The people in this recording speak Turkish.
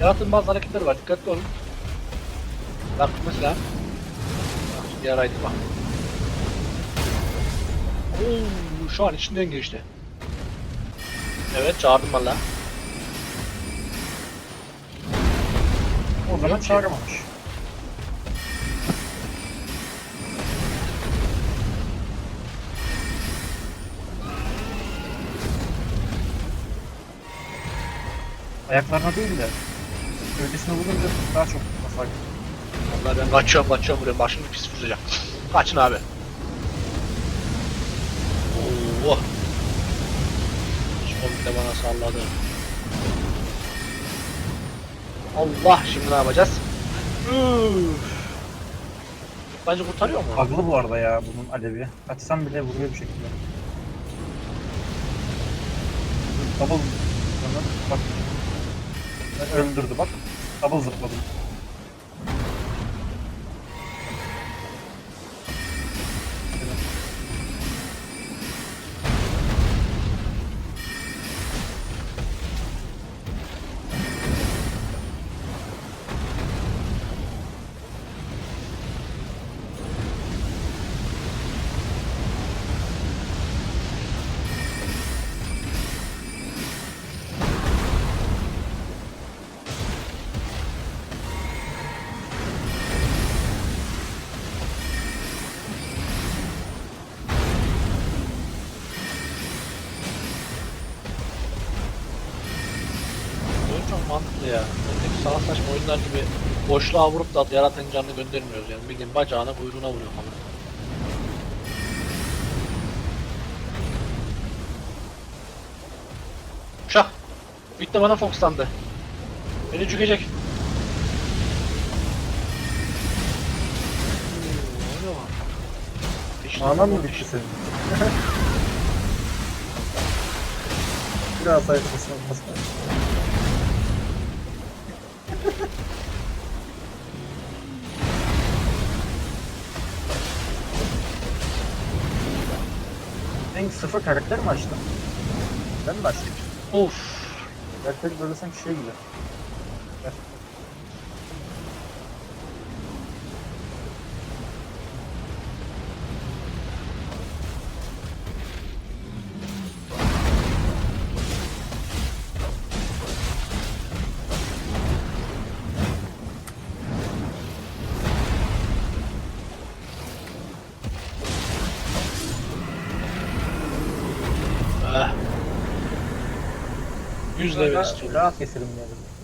Yaratığın bazı hareketleri var. Dikkatli olun. Bak mesela. Bak şimdi yaraydı bak. Oo, şu an içinden geçti. Evet çağırdım valla. O zaman Yok. çağıramamış. Ayaklarına değil de gölgesine vurunca daha çok hasar. Vallahi ben kaçıyorum kaçıyorum buraya. Başını pis vuracağım. Kaçın abi. Oo. Son bir de bana salladı. Allah şimdi ne yapacağız? Üf. Bence kurtarıyor mu? Bug'lı bu arada ya bunun alevi. Açsam bile vuruyor bir şekilde. Double bak. Öldürdü bak. Double zıpladım. Mantıklı ya. Öndeki salak saçma oyunlar gibi boşluğa vurup da yaratan canını göndermiyoruz yani. Bildiğin bacağına kuyruğuna vuruyor falan. Uşak. Bitti bana fokuslandı. Beni. İşte Anan mı bitti senin? Biraz sayfasına basma. En sıfır karakter mi açtın? Ben mi açtım? Of. Karakter böyle sanki şey gibi. Ver. 100 level istiyorum. Rahat keselim ya. dedim.